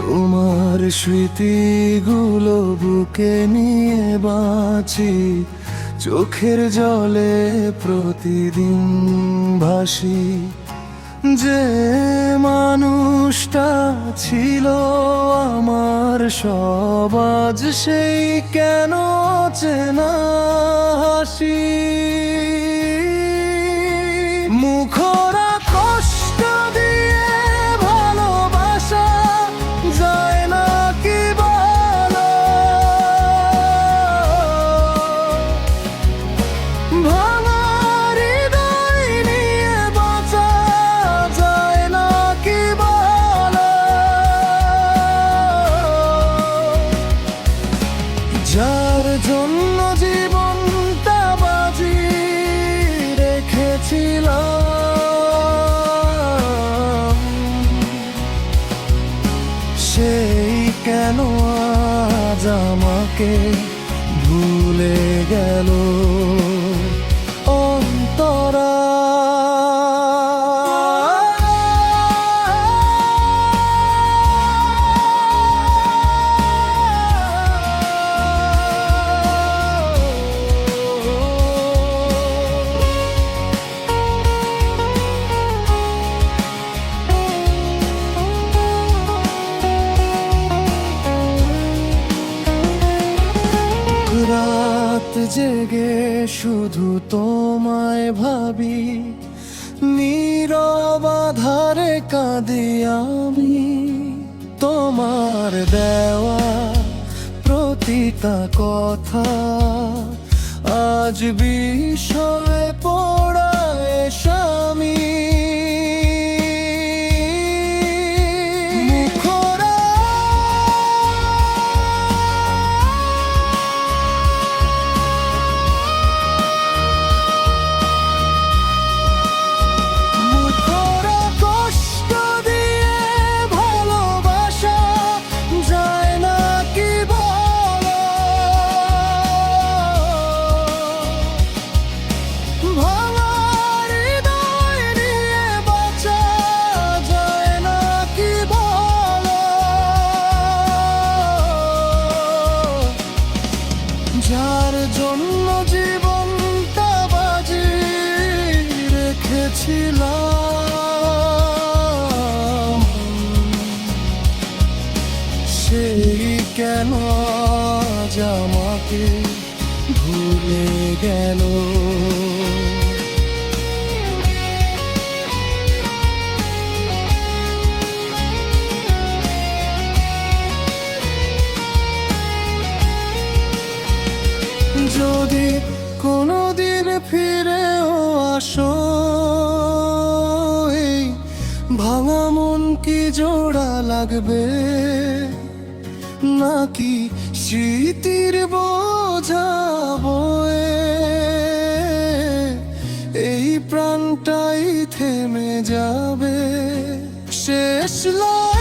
তোমার স্মৃতিগুলো বুকে নিয়ে বাঁচি, চোখের জলে প্রতিদিন ভাসি। যে মানুষটা ছিল আমার সব, আজ সেই কেন চেনা হাসি? মুখরা যার জন্য জীবনটা বাজি রেখেছিলাম। সেই কেন আজ আমাকে ভুলে গেল? জেগে শুধু তোমায় ভাবি, নীরব কাঁদি আমি। তোমার দেওয়া প্রতিটা কথা আজ বিষয় পড়ায় স্বামী। রেখেছিলাম সেই কেন আজ আমাকে ভুলে গেল? যদি কোনোদিন ফিরেও আসো। ভাঙা মন কি জোড়া লাগবে? নাকি স্মৃতির বোঝা বয়ে? এই প্রাণটাই থেমে যাবে। শেষ লা